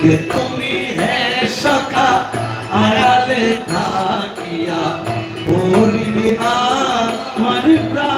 তুমি হ্যাঁ সখা আড়ালে থাকিয়া বলিবি না মন প্রাণ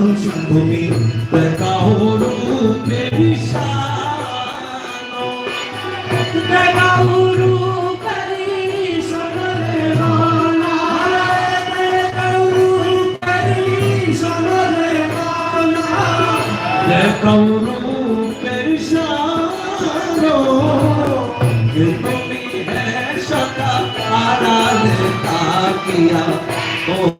মানুষ তুমি দেখাহরু পেরিশানো দেখাহরু Kauru perishano, tumi hai shaka, ara ne takiya, oh.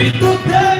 We do dead.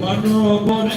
মনোবনে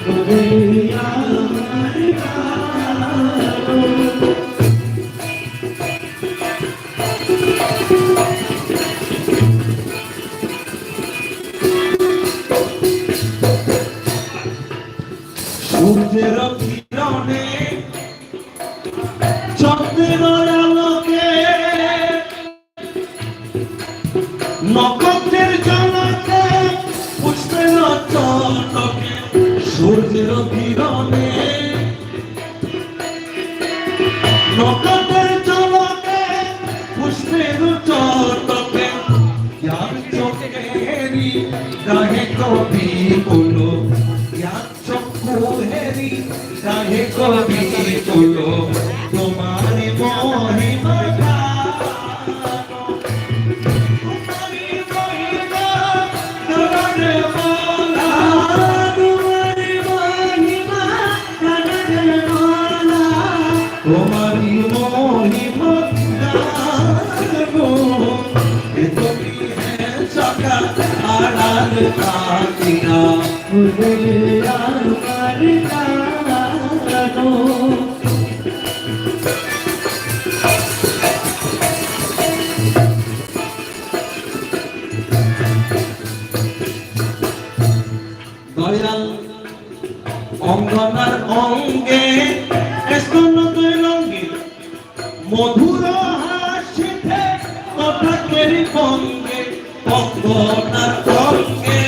সূর্যের কিরণে চন্দ্রের গাহে কবি বলো চক্ষু হেরি গাহে কবি বলো তোমার মহিমা। তোমারি মহিমা থাকিনা দয়াল অঙ্গনার অঙ্গে স্তন দুই রঙ্গে মধুর হাসিতে কথাকের সঙ্গে।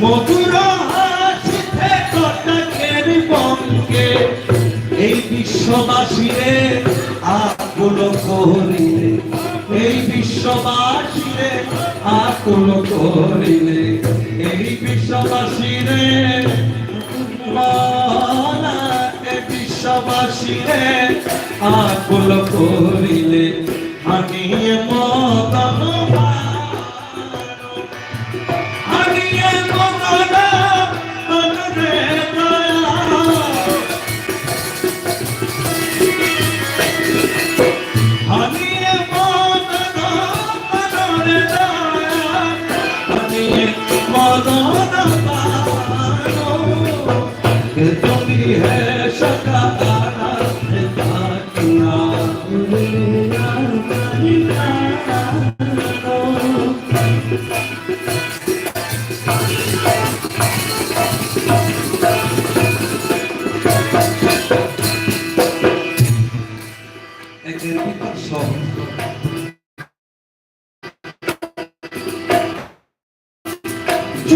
মধুর হাসিতে কথাকের সঙ্গে এই বিশ্ববাসীরে আকুল করিলে। এই বিশ্ববাসীরে আকুল আকুল করিলে। হানিয়ে মদন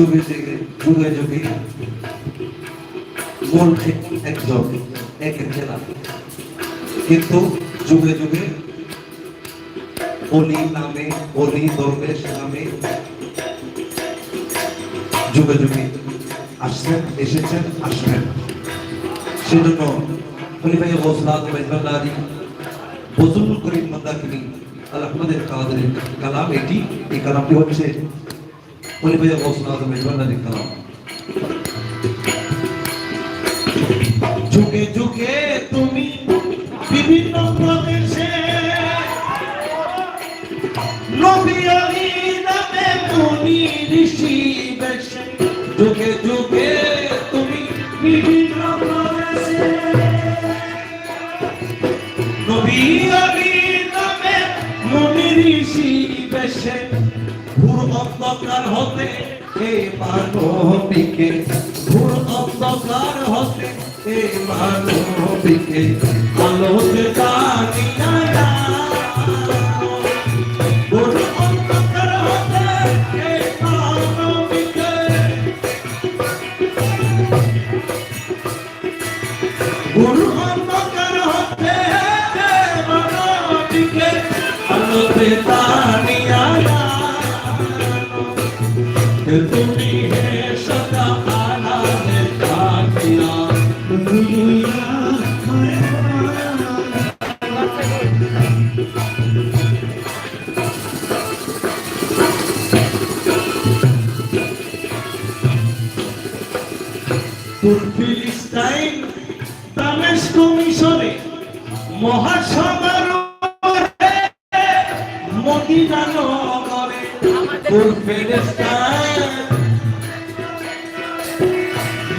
যুগে যুগে যুগে যুগে মূল ঠিক একজন একের খেলা কিন্তু যুগে যুগে অলি নামে, অলি দরবেশ নামে যুগে যুগে আসছেন, এসেছেন, আসবেন। সেজন্য খলিফাই গোসলাদ মেজবান্দারি বজুল করিম মাদাকিনি আল আহমদের কালাম, এটি, এই কালামটি হচ্ছে খলিফাই গোসলাদ মেজবান্দারি কালাম যুগে যুগে তুমি বিভিন্ন প্রদেশে নবী আলী নামে মুনি ঋষি বেশে। যুগে হতে এ মানবিকে ঘুর অন্ধকার হতে এ মানবিকে।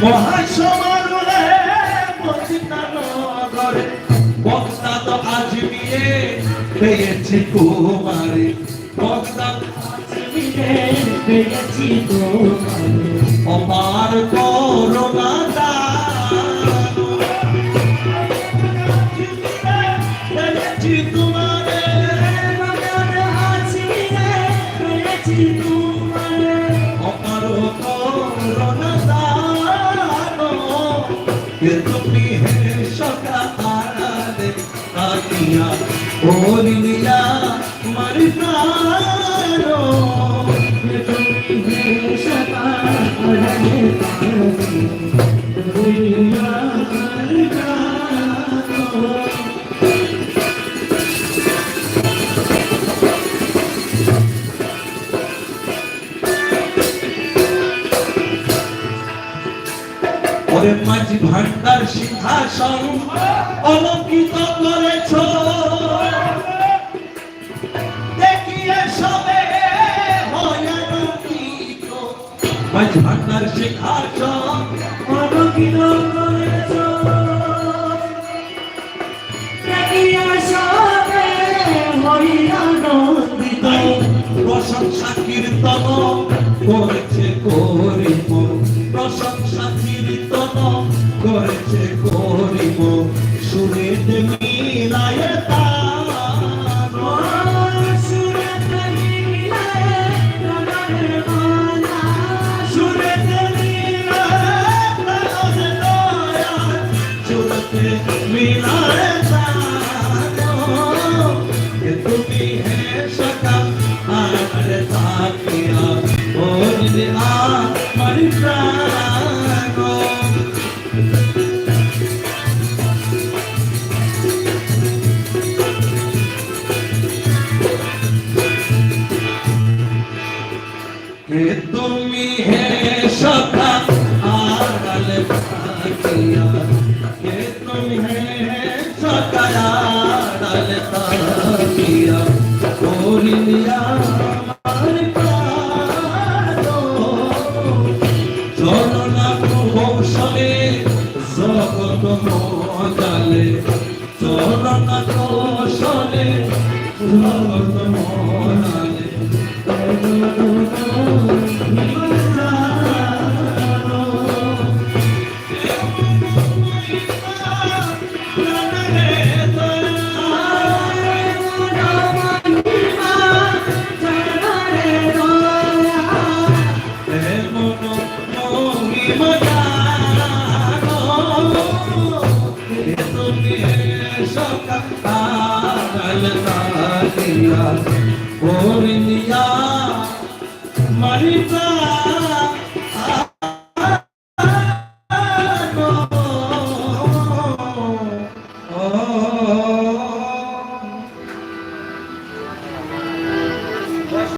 মহাসমারোহে মদিনা নগরে বক্তাদ আজমিরে পেয়েছি কুমারে। বক্তাদ আজমিরে পেয়েছি কুমারে। অপার করোনা আকিয়া ওলিয়া মারি প্রাণো ये তুমি হে সকা আরাদে ওলিয়া মারি প্রাণো। ওরে মাঝি ভান্ডার সিংহাসন। অলঙ্কিত করেছ। দেখিয়ে সবে ভান্ডার সিংহাসন অলঙ্কিত করেছ। আনন্দিত প্রশংসা কীর্তন করেছে করিব প্রশংসা কীর্তন করেছে করিব Sure, the me, I have. তুমি হে সখা আড়াল তাকিয়া que তুমি হে সখা আড়াল তাকিয়া করিয়া আমার না কৌশলে জগত মজালে না কৌশলে জগত মজালে Govinda Marita.